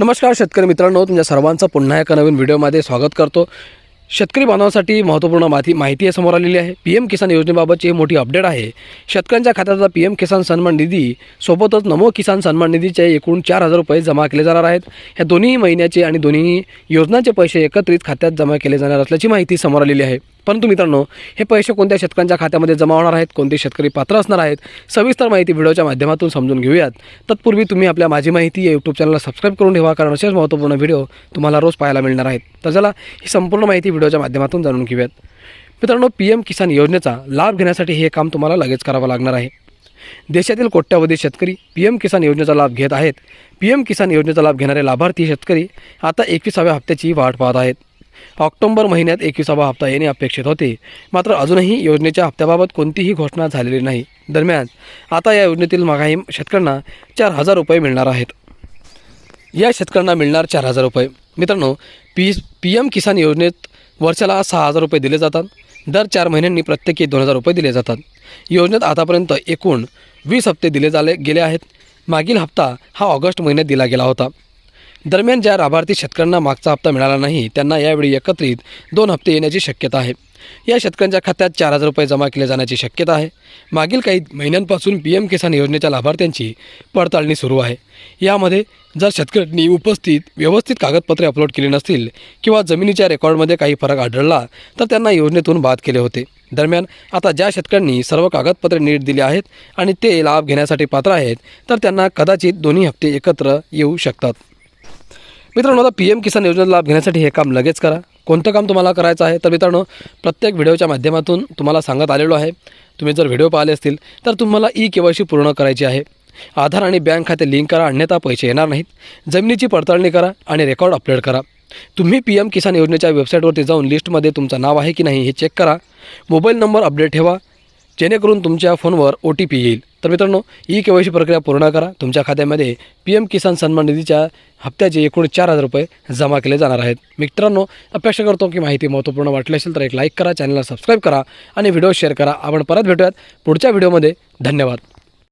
नमस्कार शेतकरी मित्रांनो तुमच्या सर्वांचं पुन्हा एका नवीन व्हिडिओमध्ये स्वागत करतो. शेतकरी बांधवांसाठी महत्त्वपूर्ण माहिती माहिती आहे समोर आलेली आहे. पी एम किसान योजनेबाबतची मोठी अपडेट आहे. शेतकऱ्यांच्या खात्याचा पी एम किसान सन्मान निधी सोबतच नमो किसान सन्मान निधीचे एकूण चार हजार रुपये जमा केले जाणार आहेत. ह्या दोन्ही महिन्याचे आणि दोन्ही योजनांचे पैसे एकत्रित खात्यात जमा केले जाणार असल्याची माहिती समोर आलेली आहे. परंतु मित्रांनो हे पैसे कोणत्या शेतकऱ्यांच्या खात्यामध्ये जमा होणार आहेत कोणते शेतकरी पात्र असणार आहेत सविस्तर माहिती व्हिडिओच्या माध्यमातून समजून घेऊयात. तत्पूर्वी तुम्ही आपल्या माझी माहिती या यूट्यूब चॅनलला सबस्क्राईब करून ठेवा कारण असेच महत्त्वपूर्ण व्हिडिओ तुम्हाला रोज पाहायला मिळणार आहेत. तर चला ही संपूर्ण माहिती व्हिडिओच्या माध्यमातून जाणून घेऊयात. मित्रांनो पी एम किसान योजनेचा लाभ घेण्यासाठी हे काम तुम्हाला लगेच करावं लागणार आहे. देशातील कोट्यावधी शेतकरी पी एम किसान योजनेचा लाभ घेत आहेत. पी एम किसान योजनेचा लाभ घेणारे लाभार्थी शेतकरी आता एकविसाव्या हप्त्याची वाट पाहत आहेत. ऑक्टोबर महिन्यात एकविसावा हप्ता येणे अपेक्षित होते. मात्र अजूनही योजनेच्या हप्त्याबाबत कोणतीही घोषणा झालेली नाही. दरम्यान आता या योजनेतील मागाही शेतकऱ्यांना चार हजार रुपये मिळणार आहेत. या शेतकऱ्यांना मिळणार चार हजार रुपये. मित्रांनो पी पी एम किसान योजनेत वर्षाला सहा हजार रुपये दिले जातात. दर चार महिन्यांनी प्रत्येकी दोन हजार रुपये दिले जातात. योजनेत आतापर्यंत एकूण वीस हप्ते दिले झाले गेले आहेत. मागील हप्ता हा ऑगस्ट महिन्यात दिला गेला होता. दरम्यान ज्या लाभार्थी शेतकऱ्यांना मागचा हप्ता मिळाला नाही त्यांना यावेळी एकत्रित दोन हप्ते येण्याची शक्यता आहे. या शेतकऱ्यांच्या खात्यात चार हजार रुपये जमा केले जाण्याची शक्यता आहे. मागील काही महिन्यांपासून पी एम किसान योजनेच्या लाभार्थ्यांची पडताळणी सुरू आहे. यामध्ये जर शेतकऱ्यांनी उपस्थित व्यवस्थित कागदपत्रे अपलोड केली नसतील किंवा जमिनीच्या रेकॉर्डमध्ये काही फरक आढळला तर त्यांना योजनेतून बाद केले होते. दरम्यान आता ज्या शेतकऱ्यांनी सर्व कागदपत्रे नीट दिली आहेत आणि ते लाभ घेण्यासाठी पात्र आहेत तर त्यांना कदाचित दोन्ही हप्ते एकत्र येऊ शकतात. मित्रांनो आता पी एम किसान योजनेचा लाभ घेण्यासाठी हे काम लगेच करा. कोणतं काम तुम्हाला करायचं आहे? तर मित्रांनो प्रत्येक व्हिडिओच्या माध्यमातून तुम्हाला सांगत आलेलो आहे. तुम्ही जर व्हिडिओ पाहिले असतील तर तुम्हाला ई के सी पूर्ण करायची आहे. आधार आणि बँक खाते लिंक करा अन्यथा पैसे येणार नाहीत. जमिनीची पडताळणी करा आणि रेकॉर्ड अपलोड करा. तुम्ही पी एम किसान योजनेच्या वेबसाईटवरती जाऊन लिस्टमध्ये तुमचं नाव आहे की नाही हे चेक करा. मोबाईल नंबर अपडेट ठेवा जेणेकरून तुमच्या फोनवर ओ टी पी येईल. तर मित्रांनो ई के वाय सी प्रक्रिया पूर्ण करा. तुमच्या खात्यामध्ये पी एम किसान सन्मान निधीच्या हप्त्याचे एकूण चार हजार रुपये जमा केले जाणार आहेत. मित्रांनो अपेक्षा करतो की माहिती महत्त्वपूर्ण वाटली असेल तर एक लाईक करा चॅनलला सबस्क्राईब करा आणि व्हिडिओ शेअर करा. आपण परत भेटूयात पुढच्या व्हिडिओमध्ये धन्यवाद.